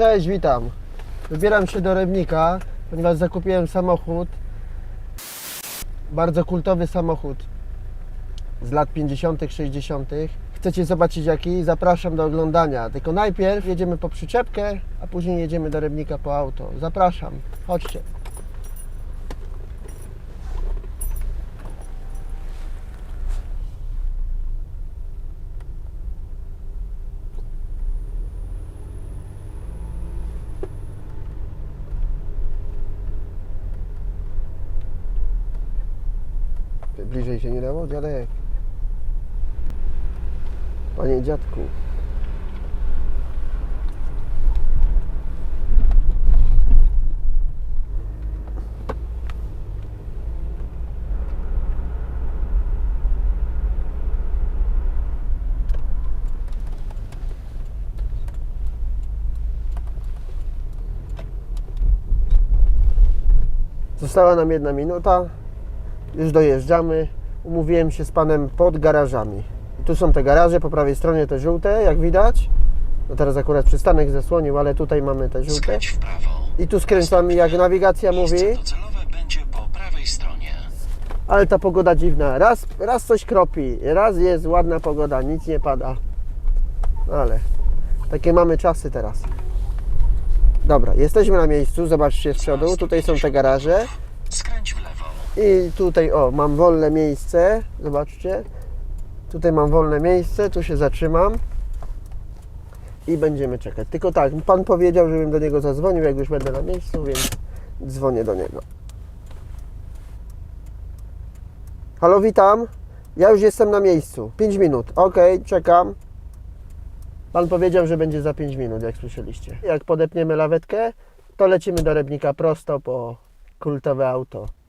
Cześć, witam. Wybieram się do Rybnika, ponieważ zakupiłem samochód. Bardzo kultowy samochód z lat 50., 60. Chcecie zobaczyć jaki? Zapraszam do oglądania. Tylko najpierw jedziemy po przyczepkę, a później jedziemy do Rybnika po auto. Zapraszam. Chodźcie. Bliżej się nie dało? Dziadek. Panie dziadku. Została nam jedna minuta. Już dojeżdżamy. Umówiłem się z panem pod garażami. Tu są te garaże, po prawej stronie te żółte, jak widać. No teraz akurat przystanek zasłonił, ale tutaj mamy te żółte. Skręć w prawo. I tu skręcamy, jak nawigacja mówi. Docelowe będzie po prawej stronie. Ale ta pogoda dziwna. Raz, raz coś kropi, raz jest ładna pogoda, nic nie pada. Ale takie mamy czasy teraz. Dobra, jesteśmy na miejscu, zobaczcie z przodu. Tutaj są te garaże. I tutaj, o, mam wolne miejsce. Zobaczcie. Tutaj mam wolne miejsce, tu się zatrzymam. I będziemy czekać. Tylko tak, pan powiedział, żebym do niego zadzwonił, jak już będę na miejscu, więc dzwonię do niego. Halo, witam. Ja już jestem na miejscu. 5 minut. Ok, czekam. Pan powiedział, że będzie za 5 minut, jak słyszeliście. Jak podepniemy lawetkę, to lecimy do Rybnika prosto po kultowe auto.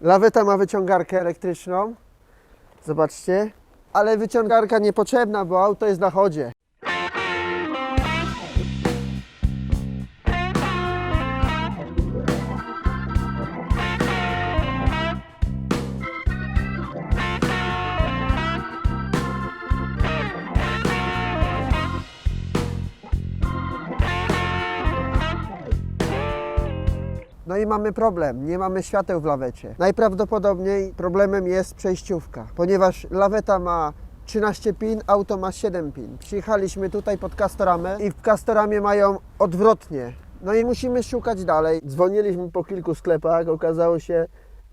Laweta ma wyciągarkę elektryczną. Zobaczcie. Ale wyciągarka niepotrzebna, bo auto jest na chodzie. I mamy problem, nie mamy świateł w lawecie. Najprawdopodobniej problemem jest przejściówka, ponieważ laweta ma 13 pin, auto ma 7 pin. Przyjechaliśmy tutaj pod Castoramę i w Castoramie mają odwrotnie. No i musimy szukać dalej. Dzwoniliśmy po kilku sklepach, okazało się,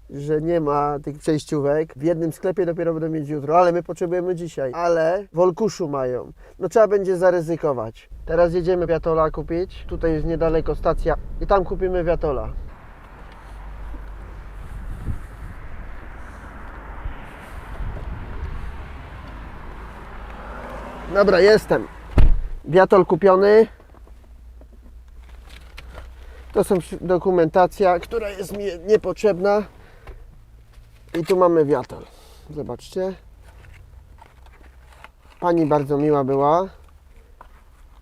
że nie ma tych przejściówek. W jednym sklepie dopiero będą mieć jutro, ale my potrzebujemy dzisiaj. Ale w Olkuszu mają. No trzeba będzie zaryzykować. Teraz jedziemy Wiatola kupić. Tutaj jest niedaleko stacja i tam kupimy Wiatola. Dobra, jestem. Wiatol kupiony. To są dokumentacja, która jest mi niepotrzebna. I tu mamy wiatol. Zobaczcie. Pani bardzo miła była.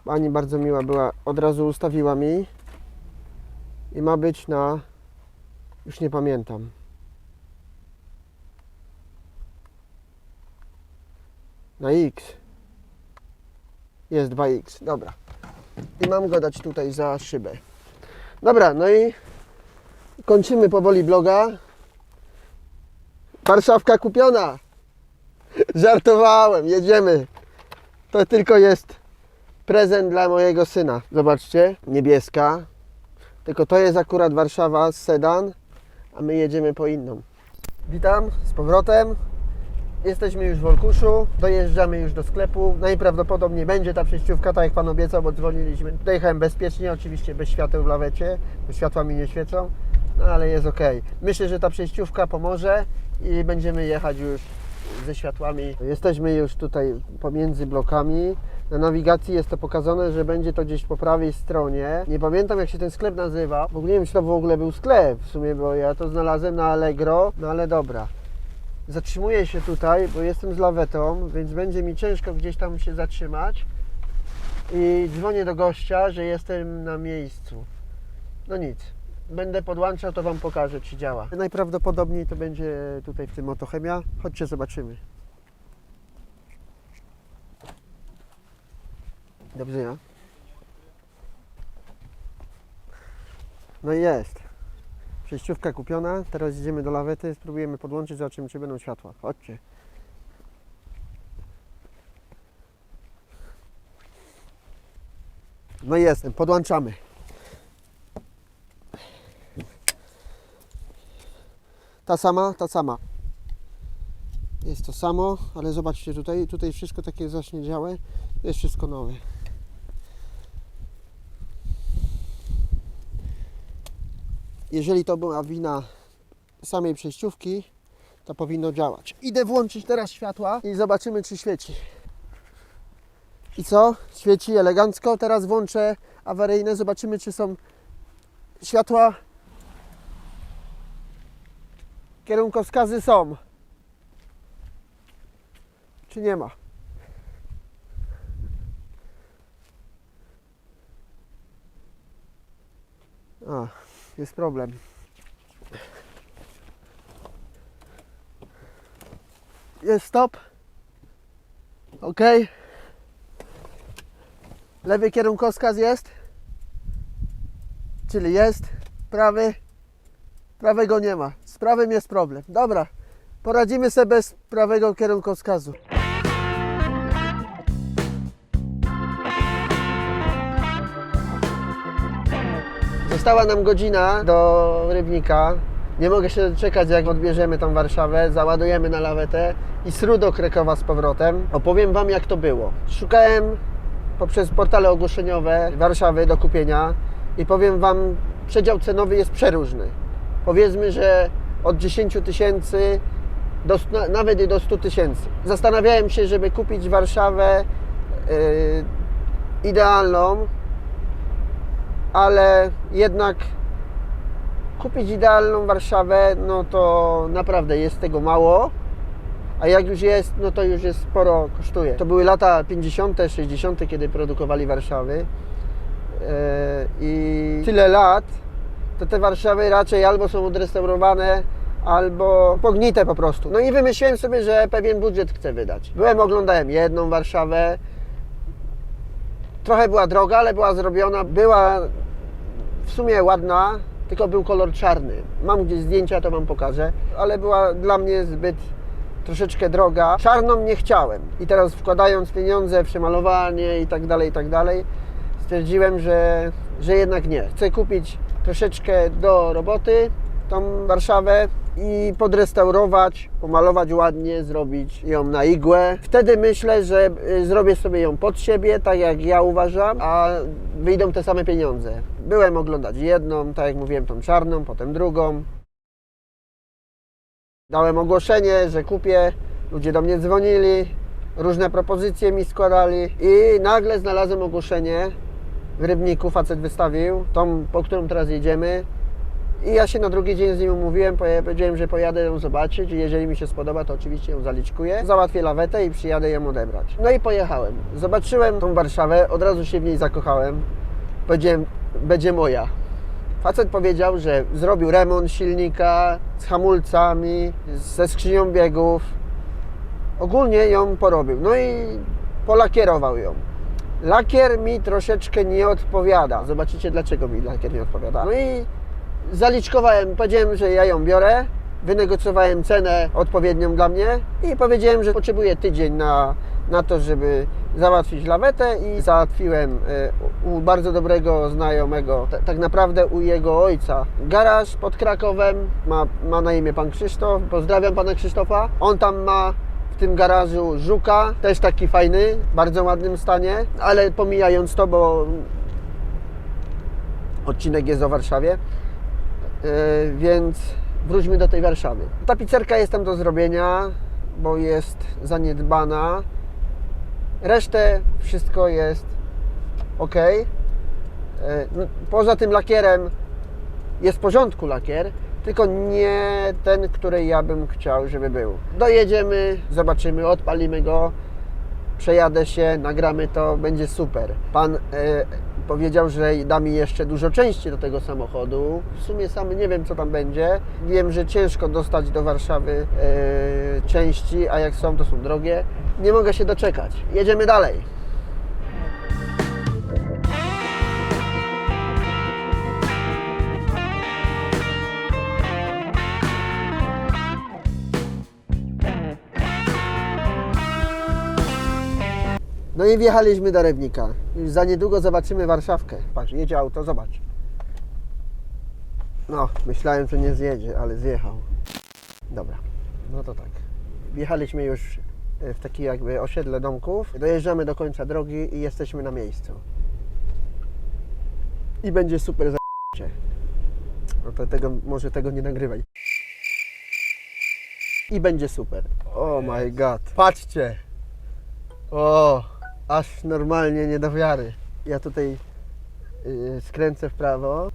Pani bardzo miła była. Od razu ustawiła mi. I ma być na... Już nie pamiętam. Na X. Jest 2X. Dobra. I mam go dać tutaj za szybę. Dobra, no i kończymy powoli bloga. Warszawka kupiona. Żartowałem, jedziemy. To tylko jest prezent dla mojego syna. Zobaczcie, niebieska. Tylko to jest akurat Warszawa sedan, a my jedziemy po inną. Witam z powrotem. Jesteśmy już w Olkuszu, dojeżdżamy już do sklepu. Najprawdopodobniej będzie ta przejściówka, tak jak Pan obiecał, bo dzwoniliśmy. Dojechałem bezpiecznie, oczywiście bez świateł w lawecie, bo światła mi nie świecą, no ale jest ok. Myślę, że ta przejściówka pomoże i będziemy jechać już ze światłami. Jesteśmy już tutaj pomiędzy blokami. Na nawigacji jest to pokazane, że będzie to gdzieś po prawej stronie. Nie pamiętam jak się ten sklep nazywa. Ogóle nie wiem, czy to w ogóle był sklep w sumie, bo ja to znalazłem na Allegro, no ale dobra. Zatrzymuję się tutaj, bo jestem z lawetą, więc będzie mi ciężko gdzieś tam się zatrzymać. I dzwonię do gościa, że jestem na miejscu. No nic, będę podłączał, to Wam pokażę, czy działa. Najprawdopodobniej to będzie tutaj w tym Otochemia. Chodźcie, zobaczymy. Do widzenia. No jest. Przejściówka kupiona. Teraz idziemy do lawety, spróbujemy podłączyć, zobaczymy czy będą światła. Chodźcie. No jestem, podłączamy. Ta sama, ta sama. Jest to samo, ale zobaczcie tutaj, tutaj wszystko takie zaśniedziałe. Jest wszystko nowe. Jeżeli to była wina samej przejściówki, to powinno działać. Idę włączyć teraz światła i zobaczymy, czy świeci. I co? Świeci elegancko. Teraz włączę awaryjne, zobaczymy, czy są światła. Kierunkowskazy są. Czy nie ma? A, jest problem. Jest stop. Ok. Lewy kierunkowskaz jest. Czyli jest. Prawy. Prawego nie ma. Z prawym jest problem. Dobra. Poradzimy sobie bez prawego kierunkowskazu. Została nam godzina do Rybnika. Nie mogę się doczekać, jak odbierzemy tą Warszawę, załadujemy na lawetę i sru do Krakowa z powrotem. Opowiem Wam, jak to było. Szukałem poprzez portale ogłoszeniowe Warszawy do kupienia i powiem Wam, przedział cenowy jest przeróżny. Powiedzmy, że od 10 tysięcy do, na- nawet i do 100 tysięcy. Zastanawiałem się, żeby kupić Warszawę yy, idealną, ale jednak kupić idealną Warszawę, no to naprawdę jest tego mało. A jak już jest, no to już jest sporo kosztuje. To były lata 50., 60., kiedy produkowali Warszawy. Yy, I tyle lat, to te Warszawy raczej albo są odrestaurowane, albo pognite po prostu. No i wymyśliłem sobie, że pewien budżet chcę wydać. Byłem, oglądałem jedną Warszawę. Trochę była droga, ale była zrobiona. Była w sumie ładna, tylko był kolor czarny. Mam gdzieś zdjęcia, to Wam pokażę, ale była dla mnie zbyt troszeczkę droga. Czarną nie chciałem. I teraz wkładając pieniądze przemalowanie i tak dalej, i tak dalej, stwierdziłem, że, że jednak nie. Chcę kupić troszeczkę do roboty tą Warszawę i podrestaurować, pomalować ładnie, zrobić ją na igłę. Wtedy myślę, że y, zrobię sobie ją pod siebie, tak jak ja uważam, a wyjdą te same pieniądze. Byłem oglądać jedną, tak jak mówiłem, tą czarną, potem drugą. Dałem ogłoszenie, że kupię. Ludzie do mnie dzwonili, różne propozycje mi składali i nagle znalazłem ogłoszenie w Rybniku, facet wystawił, tą, po którą teraz jedziemy. I ja się na drugi dzień z nim umówiłem, powiedziałem, że pojadę ją zobaczyć i jeżeli mi się spodoba, to oczywiście ją zaliczkuję. Załatwię lawetę i przyjadę ją odebrać. No i pojechałem. Zobaczyłem tą Warszawę, od razu się w niej zakochałem. Powiedziałem, będzie moja. Facet powiedział, że zrobił remont silnika z hamulcami, ze skrzynią biegów. Ogólnie ją porobił. No i polakierował ją. Lakier mi troszeczkę nie odpowiada. Zobaczycie, dlaczego mi lakier nie odpowiada. No i zaliczkowałem, powiedziałem, że ja ją biorę. Wynegocjowałem cenę odpowiednią dla mnie i powiedziałem, że potrzebuję tydzień na, na to, żeby załatwić lawetę i załatwiłem e, u bardzo dobrego znajomego, ta- tak naprawdę u jego ojca, garaż pod Krakowem, ma, ma na imię pan Krzysztof, pozdrawiam pana Krzysztofa. On tam ma w tym garażu Żuka, też taki fajny, w bardzo ładnym stanie, ale pomijając to, bo odcinek jest o Warszawie, więc wróćmy do tej Warszawy. Tapicerka jest tam do zrobienia, bo jest zaniedbana. Resztę wszystko jest ok. Yy, no, Poza tym lakierem jest w porządku lakier, tylko nie ten, który ja bym chciał, żeby był. Dojedziemy, zobaczymy, odpalimy go, przejadę się, nagramy to, będzie super. Pan e, powiedział, że da mi jeszcze dużo części do tego samochodu. W sumie sam nie wiem, co tam będzie. Wiem, że ciężko dostać do Warszawy e, części, a jak są, to są drogie. Nie mogę się doczekać. Jedziemy dalej. No i wjechaliśmy do Rybnika. Już za niedługo zobaczymy Warszawkę. Patrz, jedzie auto, zobacz. No, myślałem, że nie zjedzie, ale zjechał. Dobra, no to tak. Wjechaliśmy już e, w takie jakby osiedle domków. Dojeżdżamy do końca drogi i jesteśmy na miejscu. I będzie super za... No to tego, może tego nie nagrywaj. I będzie super. Oh my god. Patrzcie. O, aż normalnie nie do wiary. Ja tutaj yy, skręcę w prawo.